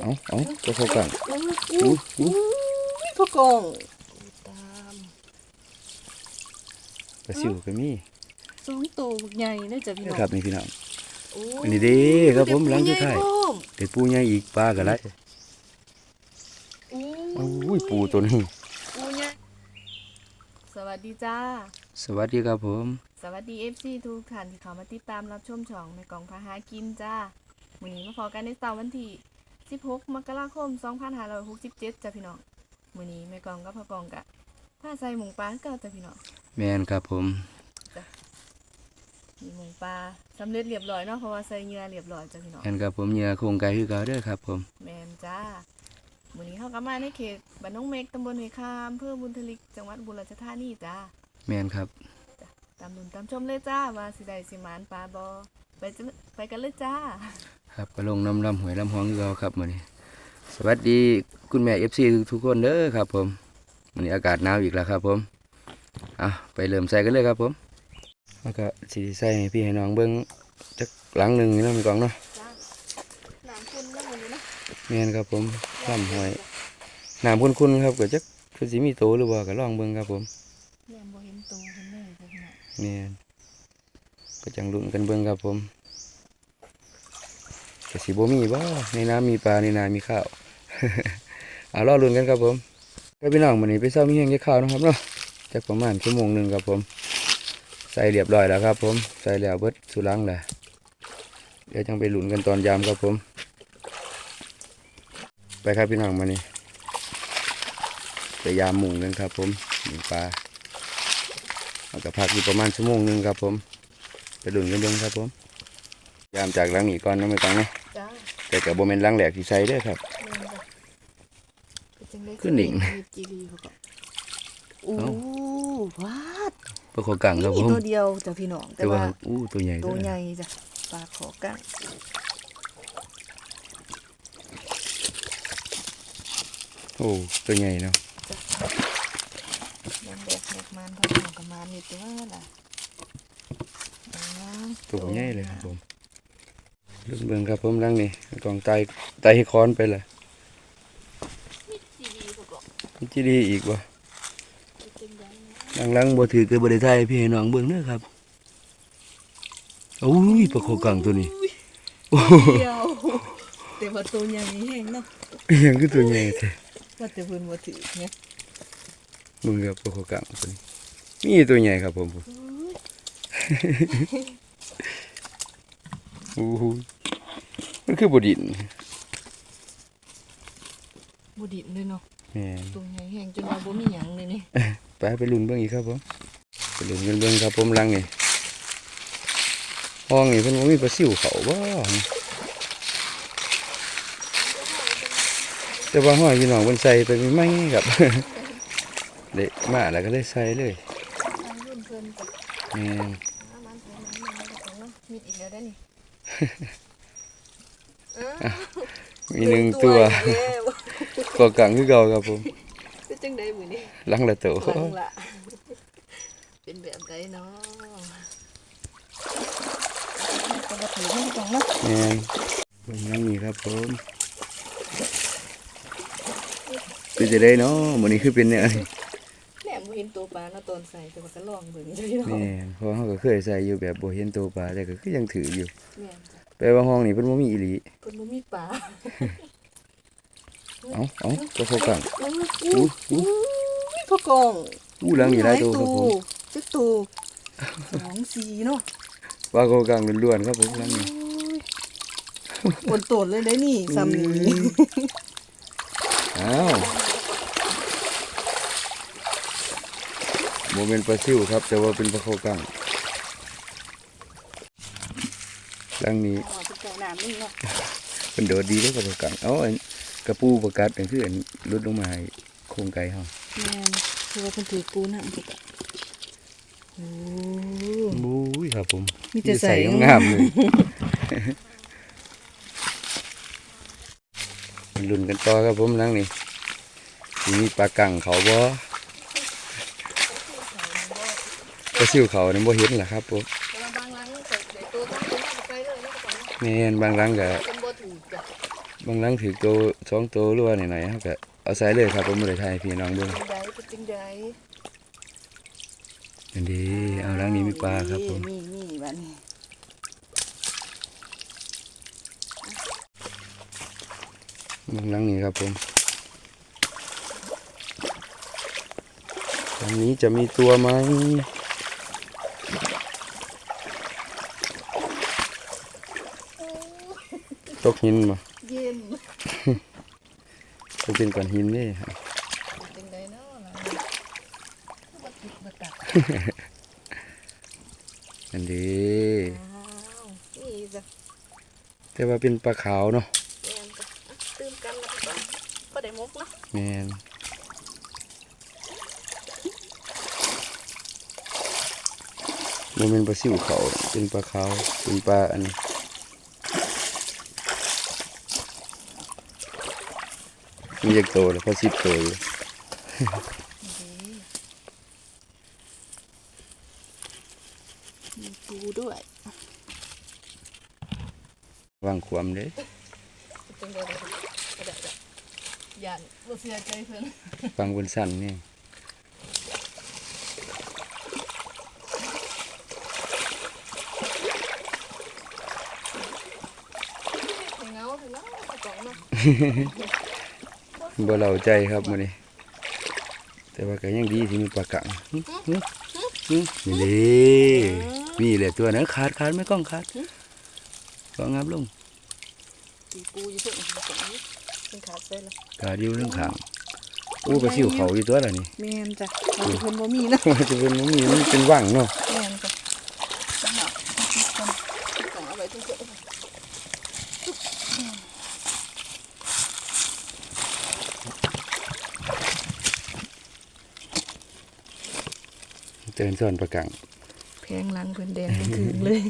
เอาเอาตัวเขากังอู้อู้อู้พ่อกองตามปลาซิวก็มีสองตัวใหญ่ได้อจ้ะพี่น้องครับนี่พี่น้องโอ้อันนี้เด้ครับผมหลังสุดท้ายเดี๋วเด็ดปูใหญ่อีกปลาก็ไรปูใหญ่โอ้โอ้ยปูตัวนี้ปูใหญ่สวัสดีจ้า สวัสดีครับผม สวัสดี FC ทุกท่านที่เข้ามาติดตามรับชมช่องในกล่องพาหากินจ้าวันนี้มาพอกันในเสาร์วันที่ 16 มกราคม 2567จ้ะพี่น้องวันนี้แม่กองกับพ่อกองกะผ้าใส่หมูปลาเก่าจ้ะพี่น้องแมนครับผมมีหมูปลาสำเร็จเรียบร้อยเนาะเพราะว่าใส่เหงื่อเรียบร้อยจ้ะพี่น้องแมนครับผมเหยื่อโครงไก่คือเก่าเด้อครับผมแมนจ้าวันนี้เขาก็มาในเขตบ้านน้องเมกตำบลห้วยคามอำเภอบุญทลิกจังหวัดบุรีรัมย์ธานีจ้าแมนครับตามดุนตามชมเลยจ้าว่าสิได้สิหมานปลาบอไปจ้ะไปกันเลยจ้า ครับก็ลงน้ำลำหวยลำห้องคือเก่าครับมื้อนี้ สวัสดีคุณแม่ FC ทุกๆคนเด้อครับผมมื้อนี้อากาศหนาวอีกแล้วครับผมอะไปเริ่มใส่กันเลยครับผมแล้วก็สิใส่ให้พี่ให้น้องเบิ่งจักหลังหนึงนี่เนาะมีกล่องเนาะจ้าน้ำคุณนะวันนี้นะแม่นครับผมลำหวยน้ำคุ้นๆครับก็จักคือสิมีโตหรือบ่ก็ลองเบิ่งครับผมแม่บ่เห็นตัวคนเลยจ้ะพี่น้องแม่นก็จังลุ้นกันเบิ่งครับผม ก็สิบ่มีบ่ในน้ำมีปลาในนามีข้าวเอารอลุ้นกันครับผมก็พี่น้องมื้อนี้ไปเช้ามีแห้งจะข้าวนะครับเนาะจักประมาณชั่วโมงหนึ่งครับผม ใส่เรียบร้อยแล้วครับ ผมใส่แล้วเบิดสุรังแหล้วเดี๋ยวจังไปลุนกันตอนยามครับผม ไปครับพี่น้องมานี่ไปยามหมุงกันครับ ผมหมูปลาเอากระพักอยู่ประมาณชั่วโมงหนึ่งครับ ผม ไปลุ้นกันเบิ่งครับผม ยามจากหลังนี้ก่อนนะไม่ต้องเนะ แต่กับโบเมนหลังแหลกที่ใส่เด้อครับแม่นจ้ะไปจังได้ขึ้นหนิงมีจีรีเขาก็โอ้เอ้าวาดปลาขอกังครับผนี่มตัวเดียวจ้ะพี่น้องแต่แต่ว่าว่าอู้ตัวใหญ่ตัวเด้อใหญ่จ้ะปลาขอกั้งโอ้ตัวใหญ่เนาะยังแบกแบกมันพอดีกับมันนี่ตัวล่ะเอานะตัวใหญ่เลยครับผม ลุ้นเบิ่งครับผมหลังนี่กองไตไตคอนไปเลยมีจีรีเขาก็มีจีดีอีกวะเป็นใหญ่นะหลังหลังบ่ถือเกิดบ่ได้ถ่ายให้พี่ให้น้องเบิ่งเด้อครับโอ้ยปลาขอกังตัวนี้โอ้เดียวแต่ว่าตัวใหญ่แห้งเนาะยยังคือตัวใหญ่แท้ว่าแต่เพิ่นบ่ถือเนี่ยมึงครับปลาขอกังตัวนี้มีตัวใหญ่ครับผมโอ้โห มันคือบ่ดินบ่ดินเลยเนาะแม่นตัวใหญ่แห้งจนว่าบ่มีหยังเลยนี่ไปไปลุ้นเบิ่งอีกครับผมไปลุ้นกันเบิ่งครับผมหลังนี่ห้องนี่เพิ่นบ่มีปลาซิวเขาบ่แต่ว่าห้อยพี่น้องเพิ่นใส่ไปไม่ครับ เด็กมาแล้วก็เลยใส่เลยทางรุ่นเพิ่นจ้ะแม่นหามันเพิ่นมันมันก็ต้องเนาะมีอีกแล้วได้อนี่เออ มีหนึ่งตัวอีกแล้วก็กังคือเก่าครับผมเป็นจังได๋มื้อนี้หลังละโตหลังละเป็นแบบใดเนาะก็บ่ถือมันต้องเนาะแม่นเบิ่งนั่งนี่ครับผมเป็นจะได้เนาะมื้อนี้คือเป็นเนี่ยแหนมบ่ เห็นตัวปลาเนาะตอนใส่แต่ว่าก็ลองเบิ่งอยู่เนาะแม่นเพราะเฮาก็เคยใส่อยู่แบบบ่เห็นตัวปลาแต่ก็คือยังถืออยู่แม่นจ้ะแปลว่าห้องนี้เพิ่นบ่มีอีหลีเพิ่นบ่มีปลาเอาเอาก็เขากังอู้อู้ อู้พ่อกองอู้หลังนี่หลายตัวครับผมจักตัวสองสี่เนาะปลาเขากังล้วนๆครับผมหลังนี้บนโตดเลยได้นี่ซ้ำนี้ อ้าว บ่แม่นปลาซิวครับ แต่ว่าเป็นปลาเขากังหลังนี้อ๋อเป็นไก่น้ำนี่เนาะเป็นโดดดีเลยปลาเขากังเอาอันกระปูประกัดนั่นคืออันหลุดลงมาให้โครงไก่เฮาแม่นคือว่าเป็นถือปูน้ำสุดอะโอ้บู้ยครับผมมีแต่ใส่งามๆเลยลุ้นกันต่อครับผมหลังนี้สิมีปลากังเขาบ่ ปลาซิวเขานี่บ่เห็นล่ะครับผมแต่ว่าบางร้านก็ใส่ตัวตั้งตัวไปเลยแล้วก็ต้องแม่นบางหลังก็เป็นบ่ถูกจ้ะบางหลังถือโตวสองโตวหรือว่าไหนๆเขาก็เอาใส่เลยครับผมบ่ได้ถ่ายให้พี่น้องเบิ่งจังใดเป็นจังใดอันดีเอาหลังนี้มีปลาครับผมมีมีบัดนี้บางหลังนี้ครับผมหลังนี้จะมีตัวไหม ตกหินมาเย็นจะเป็นก้อนหินนี่ครับเป็นจังใดเนาะล่ะบ่ติดบ่ตักอันดีอ้าวนี่จ้ะแต่ว่าเป็นปลาขาวเนาะแม่นจ้ะอะตื่มกันแล้วก็ก็ได้มกเนาะแมนมันเป็นปลาซิวเขาเป็นปลาขาวเป็นปลาอันนี้ มีเยกโตแล้วพอสิบโตอยู่มีปูด้วยวางความเด้เป็นจังใดล่ะก็ได้จ้ะย่านบ่เสียใจเพิ่นฟังบนสั้นนี่ให้เงาให้เงาเอากล่องเนาะ บ่เราใจครับมื้อนี้แต่ว่าก็ยังดีที่มีปลากังหึหึหึนี่เด้มีแหละตัวนั้นขาดขาดไม่กล้องขาดก็งับลงตีปูอยู่เพิ่นเอากล่องนี้เป็นขาดไปแล้วขาดอยู่เรื่องขางอู้ปลาซิวเขาอยู่ตัวละนี่แม่นจ้ะเราเพิ่นบ่มีนะมันจะเป็นมันมีมันเป็นว่างเนาะแม่นจ้ะจังหวะคนกล่องเอาไว้ตรงเกิด เตือนส่วนประกังแพงหลังเพิ่นแดงถึงเลย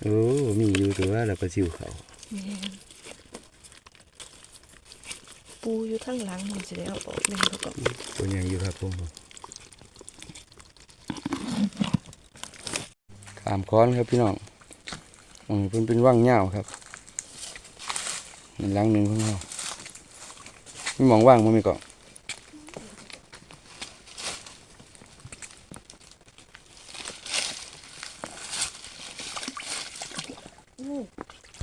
โอ้มีอยู่ตัวละปลาซิวเขาแม่นปูอยู่ข้างหลังมันจะได้เอาออกแม่นเขาก็ตัวใหญ่อยู่ครับผมขามค้อนครับพี่น้องอืมเป็นเป็นว่างเงาวครับนี่หลังหนึ่งของเราไม่มองว่างมันมีเกาะ อู้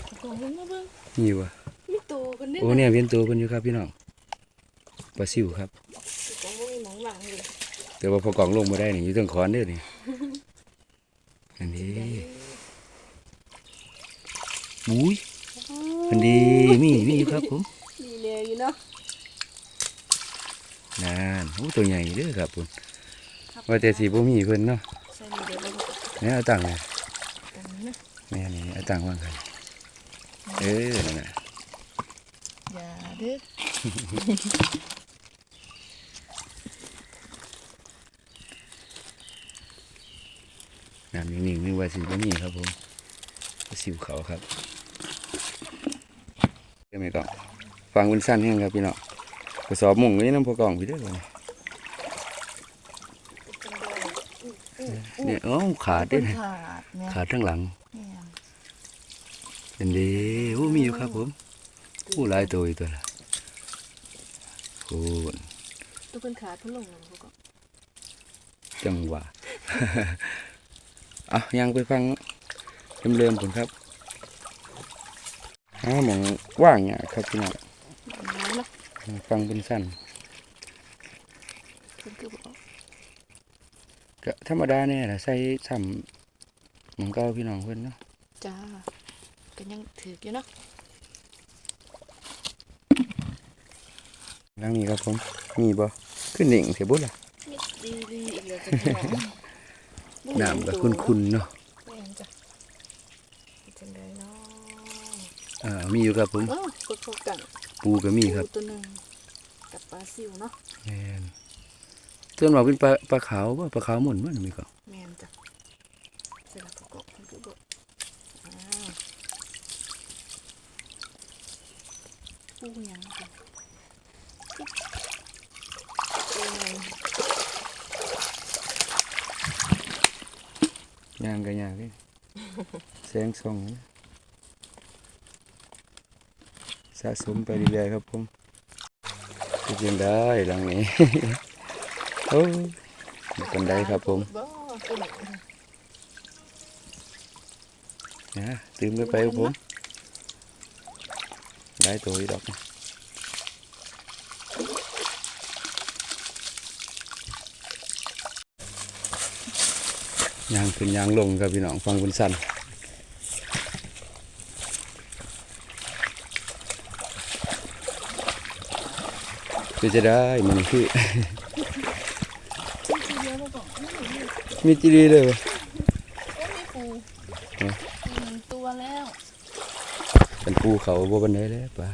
เอากล่องลง มาเบิ่งมีวะมีตัวกันเด้โอ้เนี่ยเพียนตัวเพิ่นอยู่ครับพี่น้องปลาซิวครับกล่องบ่มีหมองหลังเลยแต่ว่าพอกล่องลงมาได้นี่อยู่ตรงคอนเด้อนี่อันนี้อุ้ยอันดีมีมีอยู่ครับผมมีแน่อยู่เนาะนานโอ้ตัวใหญ่เด้อครับผมว่าแต่สีบ่มีเพิ่นเนาะใส่มีเดี๋ยวเราเนี่ยเอาตังค์เลยกันนะแม่นี่เอาตังค์วางกัน เออนั่นน่ะอย่าเด้อน้ำนิ่งๆนึกว่าสีบ่มีครับผมสิวเขาครับเดี๋ยวไม่ต้องฟังเป็นสั้นแห้งครับพี่น้องกระสอบหมุ่งไว้น้ำพอกล่องพี่เด้อวะเนี่ยเอ้าขาดเด้อเป็นเนี่ยขาดแม่ขาดทั้งหลังแม่น เป็นเดีโอ้มีอยู่ครับผมโอ้หลายตัวอยู่ตัวละโอ้ตัวเป็นขาดพุ่นลงแล้วเขาก็จังหวะเอายังไปฟังเริ่มๆผมครับหาหมองว่างเนี่ยครับพี่น้องน้ำเนาะฟังเป็นสั้นเพิ่นคือบอกก็ธรรมดาเนี่ยแหละใส่ซ้ำหมองเก่าพี่น้องเพิ่นเนาะจ้า ก็ยังถืออยู่เนาะหลังนี้ครับผมมีบ่ขึ้นหนิงเสียบุล่ะมีดีดีอีกแล้วจ้ะพี่น้องน้ำก็คุ้นๆเนาะแม่นจ้ะเป็นจังไดเนาะอ่ามีอยู่ครับผม อ้าวกดเข้ากันปูก็มีครับปูตัวหนึงกับปลาซิวเนาะแม่นส่วนมากเป็นปลาปลาขาวบ่ปลาขาวหมุนมันมีก็แม่นจ้ะเสร็จแล้วก็กดมันก็บอกอ้าว ปูหยังจ้ะปูหยังย่างก็ย่างเด้แสงส่องสะสมไปเรื่อยๆครับผมกินได้หลังนี้โอ้ยไม่เป็นไรครับผมนนะตื่นไปไปครับผม ได้ตัวอีดอกยางขึ้นยางลงครับพี่น้องฟังคุณสันคือจะได้มันคือ มีจีดีเลยวะ ก็มีปู เอ๊ะ อีกหนึ่งตัวแล้ว เป็นปูเขาบ่บันไดแล้วป่ะ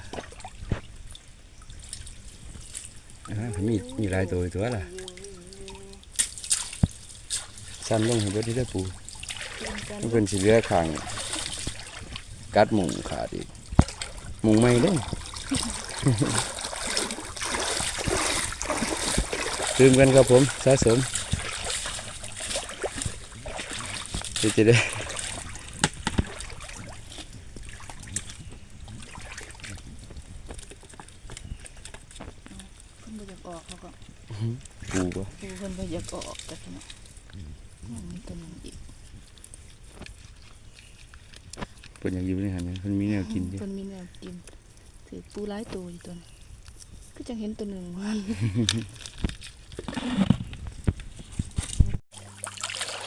มีมีหลายตัวอยู่ตัวล่ะสั้นลงให้เบิดที่ได้อปูนกันมันเป็นสีเลือข้างกัดหมุงขาดอีกหมุงไม่ได้ตื่มกันครับผมสะสมจะได้ เพิ่นบ่อยากออกเขาก็ปูป่ะปูเพิ่นบ่อยากออกแต่พี่น้องมันมีตัวหนึงอีกเปิดอย่างอยู่ในหันเนี่ยมันมีแนวกินดิเพิ่นมีแนวกินถือปูหลายตัวอยู่ตัวนึงก็จังเห็นตัวหนึงว่านี่เ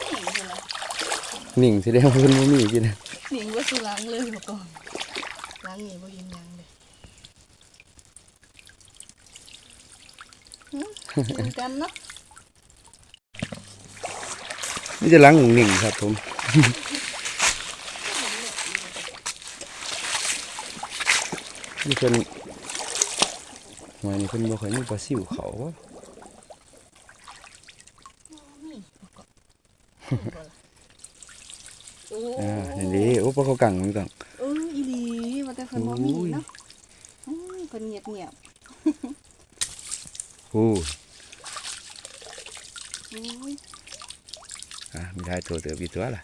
พิ่นล่ะนิ่งแสดงว่าเพิ่นบ่มีกินนะ หนิงว่าสิล้างเลยบ่ก่อนล้างนี่บ่เห็นหยังเลยหึ กินกันเนาะนี่จะล้างหนิ่งๆครับผมนี่เพิ่นหอยนี่เพิ่นบ่ค่อยมีปลาซิวเขาวะนี่บ่ก่อนโอ้อ่านี่นดิโอ้ปลาเขากังนี่กังเอออีหลีว่าแต่เพิ่นบ่มีโอ้ยเนาะอืมเพิ่นเงียบโอ้ๆโอ้ย อ่า มีหลายตัวเติบอยู่ตัวล่ะ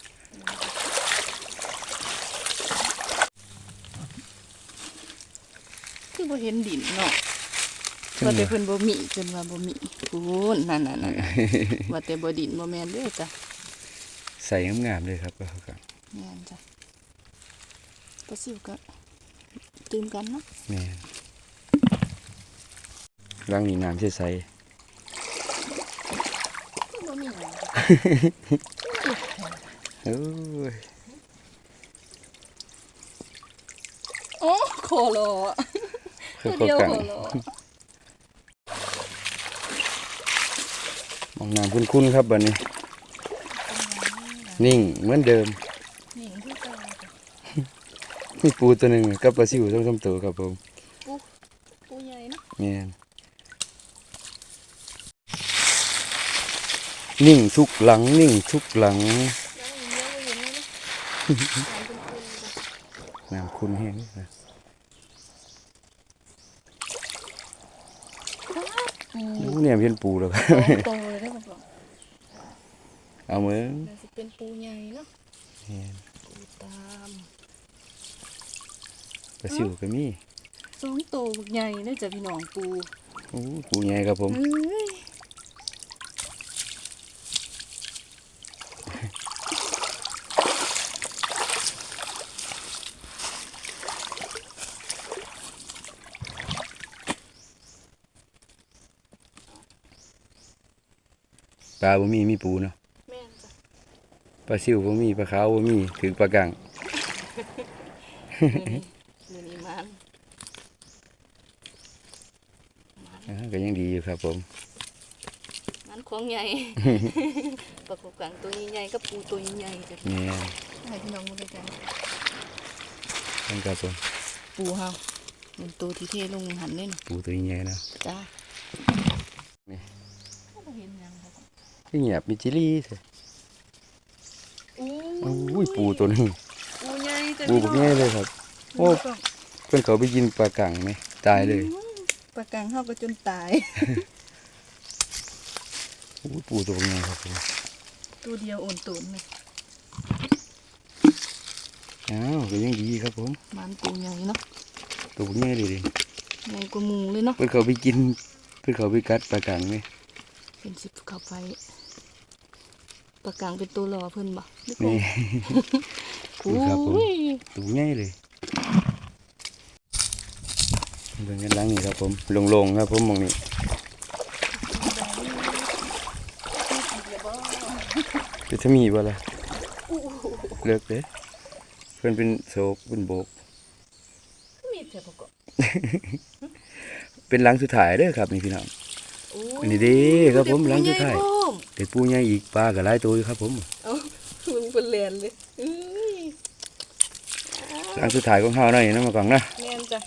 คือบ่เห็นดินเนาะว่าแต่เพิ่นบ่มีเพิ่นว่าบ่มีพูนนั่นๆๆว่าแต่บ่ดินบ่แม่นเด้อจ้ะใส่งามๆเลยครับปลาเขากังแม่นจ้ะปลาซิวก็ตื่มกันเนาะแม่นล้างนี่น้ำใสบ่มีหยังๆ โอ้ยโอ้โคโลเขาตัวเขาเดียวกังโคโลมองน้ำคุ้นๆครับบัดนี้ นิ่งเหมือนเดิมนี่คือเก่าจ้ะมีปูตัวหนึ่งกับปลาซิวต้องทำตัวครับผม ปูใหญ่เนาะแม่นนิ่งทุกหลัง นิ่งทุกหลัง นาะน้ำเป็นปูจ้ะน้ำคุณแห้งนะปูโอ้เนี่ยเพี้ยนปูแล้วครับโตเลยได้อบ่เอามือน่าสิเป็นปูใหญ่เนาะแม่นปูตามปลาซิวก็มีสองโตบักใหญ่เด้อจ้ะพี่น้องปูโอ้ปูใหญ่ครับผมเอ้ยาบ่มีมีปูเนาะแม่นจ้ะปลาซิวบ่มีปลาขาวบ่มีถึงปลากังมื้อนี้มื้อนี้มันอ่าก็ยังดีอยู่ครับผม มันของใหญ่ประกบกันตัวใหญ่ๆกับปูตัวใหญ่ๆจ้ะแม่นให้พี่น้องดูด้วยกันนั่นครับผมปูเฮาเป็นตัวที่เทลงหันนี่นะปูตัวใหญ่นะจ้า นี่ บ่เห็นหยังครับ เงียบมีจิลี่เถอะโอ้โอ้ยปูตัวหนึงปูใหญ่จ้ะปูบักแง่เลยครับโอ้เพิ่นเขาไปกินปลากังไหมตายเลยปลากังเฮาก็จนตายโอ้ยปูตัวบักแง่ครับผมตัวเดียวโอนตุนเลยอ้าวก็ยังดีครับผมมันปูใหญ่เนาะตัวใหญ่เลยดิใหญ่กว่าหมูเลยเนาะเพิ่นเขาไปกินเพิ่นเขาไปกัดปลากลางไหมเป็นสิบเข้าไป ปากกลางเป็นตัวรอเพิ่นบ่หรือนี่โอ้ครับผมยตัวใหญ่เลยเบิ่งกันหลังนี่ครับผมโลงๆครับผมมองนี่จะทมีบ่ล่ะเลิกเด้เพิ่นเป็นโศกเป็นโบกมีแต่ประกอบเป็นหลังสุดท้ายเด้อครับนี่พี่น้องโอ้อันนี้เด้ครับผมหลังสุดท้าย เด็กผู้ใหญ่พร้อมแต่ปูใหญ่อีกปลาก็หลายตัวอยู่ครับ ผมเอ้ามึงเป็นเรียนเลยเอ้ยหลังสุดท้ายของเฮาหน่อยนะมาก่อนนะแม่นจ้ะ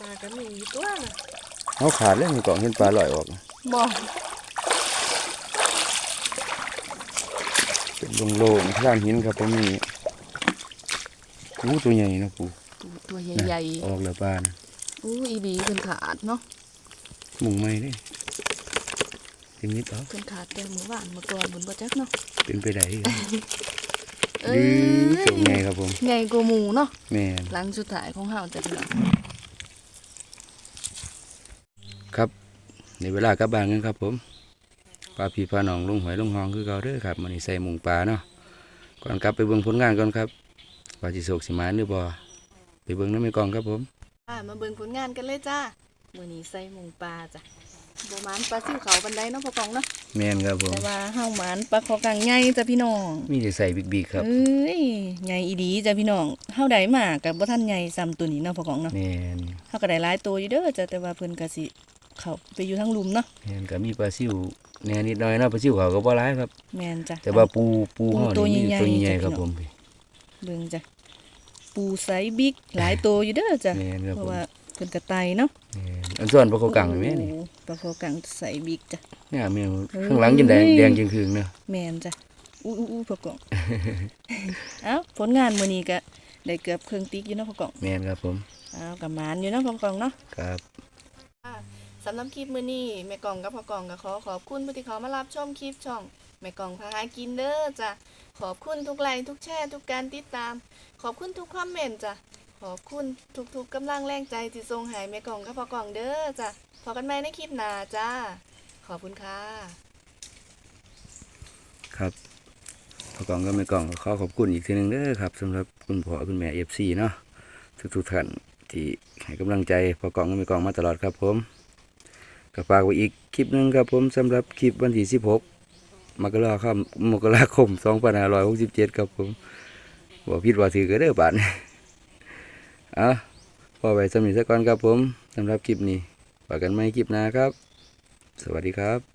ปลาก็มีอยู่ตัวน่ะเฮาขาดเลยมาก่อนเห็นปลาลอยออกบ่เป็นโล่งๆข้างหินครับผมนี่อู้ตัวใหญ่นะปูตัวตัวใหญ่ออกแล้วปลานะๆอู้อีบีเพิ่นขาดเนาะหมุงไม่เด้ เป็นนิดต่อเพิ่นขาดแต่มื้อวานเมื่อก่อนบนบ่จักเนาะเป็นไปได้ครับเอ้ดื้อตัวใหญ่ครับผมใหญ่กว่าหมูเนาะแม่นหลังสุดท้ายของเฮาจ้ะพี่น้องครับในเวลากลับบ้านกันครับผมปลาพี่ปลาหนองลงหอยลงหองคือเก่าเด้อครับมันนี้ใส่หมุงปลาเนาะก่อนกลับไปเบิ่งผลงานก่อนครับว่าสิโศกสิมานหรือบ่ไปเบิ่งน้ำไม่กองครับผมอ่ามาเบิ่งผลงานกันเลยจ้ามื้อนี้ใส่หมูปลาจ้ะ บ่หมานปลาซิ่วเขาบันไดเนาะพ่อปองเนาะแม่นครับผมแต่ว่าเฮาหมานปลาคอกลางใหญ่จ้ะพี่น้องมีแต่ใส่บิ๊กๆครับเอ้ยใหญ่อีดีจ้ะพี่น้องเฮาได้มากับบ่ทันใหญ่ซ้ำตัวนี้เนาะพ่อของเนาะแม่นเฮาก็ได้หลายตัวอยู่เด้อจ้ะแต่ว่าเพิ่นก็สิเข้าไปอยู่ทั้งหลุมเนาะแม่นก็มีปลาซิวแหน่นิดหน่อยเนาะปลาซิวเขาก็บ่หลายครับแม่นจ้ะแต่ว่าปูปูปูห่อตัวนี่มีใหญ่ๆตัวใหญ่จ้ะๆครับพี่น้ผองมพี่เบิ่งจ้ะปูไซส์บิ๊กหลายตัวอยู่เด้อจ้ะแม่นครับเพผราะมว่า เพิ่นก็ไตเนาะแม่นอันส่วนปลาโคกังแม่นี่โอ้โหปลาคอกลางไซส์บิ๊กจ้ะเนี่ยแม่นเอ้ยข้างหลังจังแดงแดงจังคืงเนาะแม่นจ้ะอู้อู้อู้พ่อกองเอ้าผลงานมื้อนี้ก็ได้เกือบครึ่งติ๊กอยู่เนาะพ่อกองแม่นครับผมเอ้าก็หมานอยู่เนาะพ่อกองเนาะครับสำหรับคลิปมื้อนี้แม่กล่องกับพ่อกล่องก็ขอขอบคุณผู้ที่เขามารับชมคลิปช่องแม่กล่องพาหากินเด้อจ้ะขอบคุณทุกไลค์ทุกแชร์ทุกการติดตาม ขอบคุณทุกคอมเมนต์จ้ะ ขอบคุณทุกๆกำลังแรงใจที่ส่งให้แม่กล่องกับพ่อกล่องเด้อจ้ะพบกันใหม่ในคลิปหน้าจ้า ขอบคุณค่ะ ครับพอกล่องก็ไม่กล่องก็ขอขอบคุณอีกทีหนึ่งเด้อครับสำหรับคุณพ่อคุณแม่ FC เนาะทุกๆท่านที่ให้กำลังใจพอกล่องก็ไม่กล่องมาตลอดครับผมก็ฝากไว้อีกคลิปหนึ่งครับผมสำหรับคลิปวันที่16มกราคมมกราคม2567ครับผมบ่ผิดว่าถือก็เด้อบาดนี้ อะพอไว้สำหรับสักก่อนครับผมสำหรับคลิปนี้ฝากกันไม่คลิปหน้าครับ สวัสดีครับ